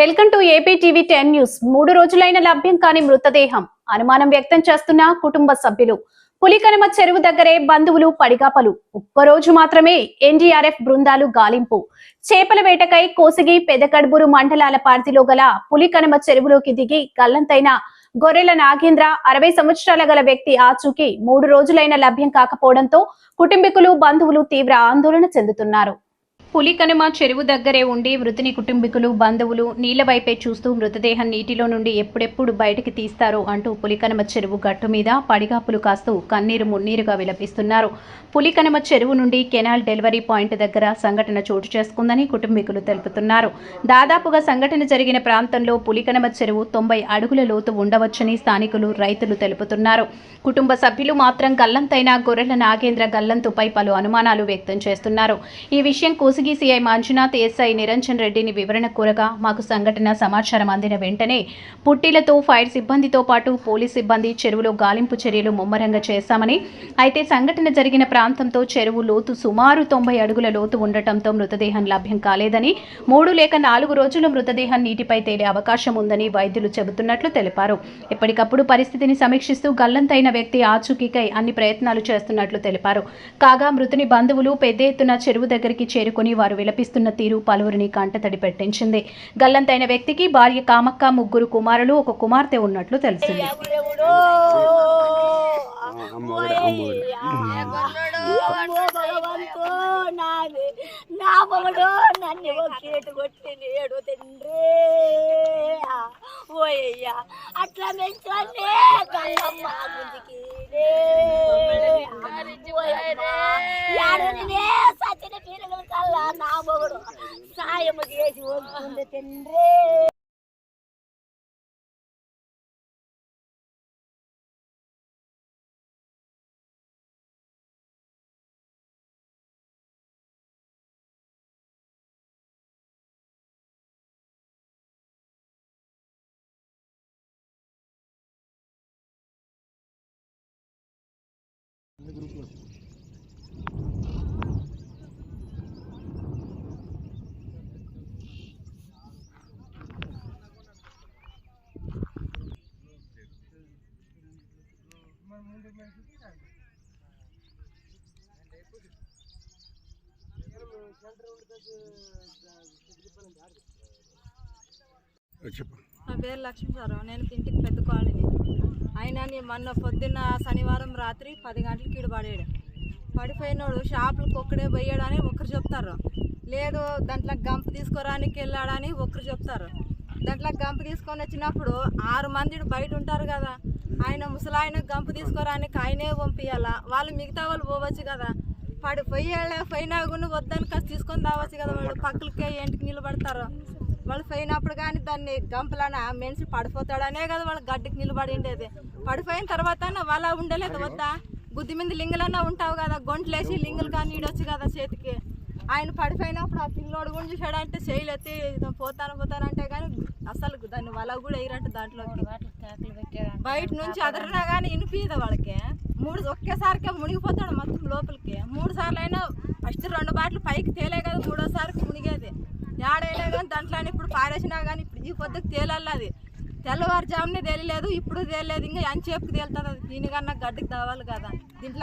Welcome to AP TV ten news. మూడు రోజులైన లభ్యం కాని మృతదేహం. అనుమానం వ్యక్తం చేస్తున్న కుటుంబ సభ్యులు. పులికనమ చెరువు దగ్గరే బంధువులు పడిగాపలు. ఒక్కరోజు మాత్రమే ఎన్డీఆర్ఎఫ్ బృందాలు గాలింపు. చేపల వేటకై కోసిగి పెదకడ్బూరు మండలాల పార్థిలో గల పులికనమ చెరువులోకి దిగి గల్లంతైన గొర్రెల నాగేంద్ర అరవై సంవత్సరాల గల వ్యక్తి ఆచూకీ మూడు రోజులైన లభ్యం కాకపోవడంతో కుటుంబీకులు బంధువులు తీవ్ర ఆందోళన చెందుతున్నారు. పులికనుమ చెరువు దగ్గరే ఉండి మృతుని కుటుంబీకులు బంధువులు నీళ్ళవైపే చూస్తూ మృతదేహం నీటిలో నుండి ఎప్పుడెప్పుడు బయటికి తీస్తారో అంటూ పులికనుమ చెరువు గట్టు మీద పడిగాపులు కాస్తూ కన్నీరు మున్నీరుగా విలపిస్తున్నారు. పులికనుమ చెరువు నుండి కెనాల్ డెలివరీ పాయింట్ దగ్గర సంఘటన చోటు చేసుకుందని కుటుంబీకులు తెలుపుతున్నారు. దాదాపుగా సంఘటన జరిగిన ప్రాంతంలో పులికనమ చెరువు తొంభై అడుగుల లోతు ఉండవచ్చని స్థానికులు రైతులు తెలుపుతున్నారు. కుటుంబ సభ్యులు మాత్రం గల్లంతైన గొర్రెల నాగేంద్ర గల్లంతుపై పలు అనుమానాలు వ్యక్తం చేస్తున్నారు. ఈ విషయం కోసిగి సీఐ మంజునాథ్ ఎస్ఐ నిరంజన్ రెడ్డిని వివరణ కోరగా మాకు సంఘటన సమాచారం అందిన వెంటనే పుట్టిలతో ఫైర్ సిబ్బందితో పాటు పోలీస్ సిబ్బంది చెరువులో గాలింపు చర్యలు ముమ్మరంగా చేశామని అయితే సంఘటన జరిగిన ప్రాంతంతో చెరువు లోతు సుమారు తొంభై అడుగుల లోతు ఉండటంతో మృతదేహం లభ్యం కాలేదని మూడు లేక నాలుగు రోజులు మృతదేహం నీటిపై తేలే అవకాశం ఉందని వైద్యులు చెబుతున్నట్లు తెలిపారు. ఎప్పటికప్పుడు పరిస్థితిని సమీక్షిస్తూ గల్లంతైన వ్యక్తి ఆచూకీకై అన్ని ప్రయత్నాలు చేస్తున్నట్లు తెలిపారు. కాగా మృతుని బంధువులు పెద్ద ఎత్తున చెరువు దగ్గరికి చేరుకుని వారు విలపిస్తున్న తీరు పలువురిని కంటతడి పెట్టించింది. గల్లంతైన వ్యక్తికి భార్య కామక్క ముగ్గురు కుమారులు ఒక కుమార్తె ఉన్నట్లు తెలిసింది. నా మొగడు నన్ను ఒకేటు కొట్టి నేడు తండ్రి. ఓయ్యా అట్లా పెంచాలే గల్లమ్మ. సాయము చేసి వస్తుంది తండ్రి చెప్పు నా పేరు లక్ష్మీ సార్ నేను ఇంటికి పెద్ద కాలనీ. ఆయన మొన్న పొద్దున్న శనివారం రాత్రి పది గంటలకి ఈడు పడాడు. పడిపోయినోడు షాపులకు ఒక్కడే పోయాడని ఒకరు చెప్తారు. లేదు దాంట్లో గంప తీసుకురానికి వెళ్ళాడని ఒకరు చెప్తారు. దాంట్లో గంప తీసుకొని వచ్చినప్పుడు ఆరు మంది బయట ఉంటారు కదా. ఆయన ముసలాయన గంపు తీసుకురానికి ఆయనే పంపించాలా వాళ్ళు మిగతా వాళ్ళు పోవచ్చు కదా. పడి పోయేళ్ళ పోయినా కూడా వద్దని కాస్త తీసుకొని రావచ్చు కదా వాళ్ళు. పక్కలకే ఎంటికి నిలబడతారు. వాళ్ళు పోయినప్పుడు కానీ దాన్ని గంపలన ఆ మనిషి పడిపోతాడనే కదా వాళ్ళు గడ్డికి నిలబడి ఉండేది. పడిపోయిన తర్వాత వాళ్ళ ఉండలేదు వద్దా? బుద్ధి మీద లింగలన్నా ఉంటావు కదా. గొంట్లేసి లింగులు కానీ ఈడొచ్చు కదా చేతికి. ఆయన పడిపోయినప్పుడు ఆ పిల్లోడు కూడా చూసాడంటే చేయలేతే ఎత్తి పోతాను పోతానంటే కానీ అసలు దాన్ని వల కూడా వేయరంట దాంట్లోకి. బయట నుంచి అదరినా కానీ వినిపించదు వాళ్ళకి. మూడు ఒకేసారికే మునిగిపోతాడు మొత్తం లోపలికి. మూడు సార్లు అయినా ఫస్ట్ రెండు బాటలు పైకి తేలే కదా మూడోసారికి మునిగేది. ఏడైనా కానీ దాంట్లో ఇప్పుడు పారేసినా కానీ ఇప్పుడు ఈ పొద్దుకు తేలాలి అది. తెల్లవారుజామునే తేలలేదు ఇప్పుడు తేలేదు ఇంకా ఎంతసేపుకి తేలుతుంది అది. దీనికన్నా గడ్డికి తవ్వాలి కదా. దీంట్లో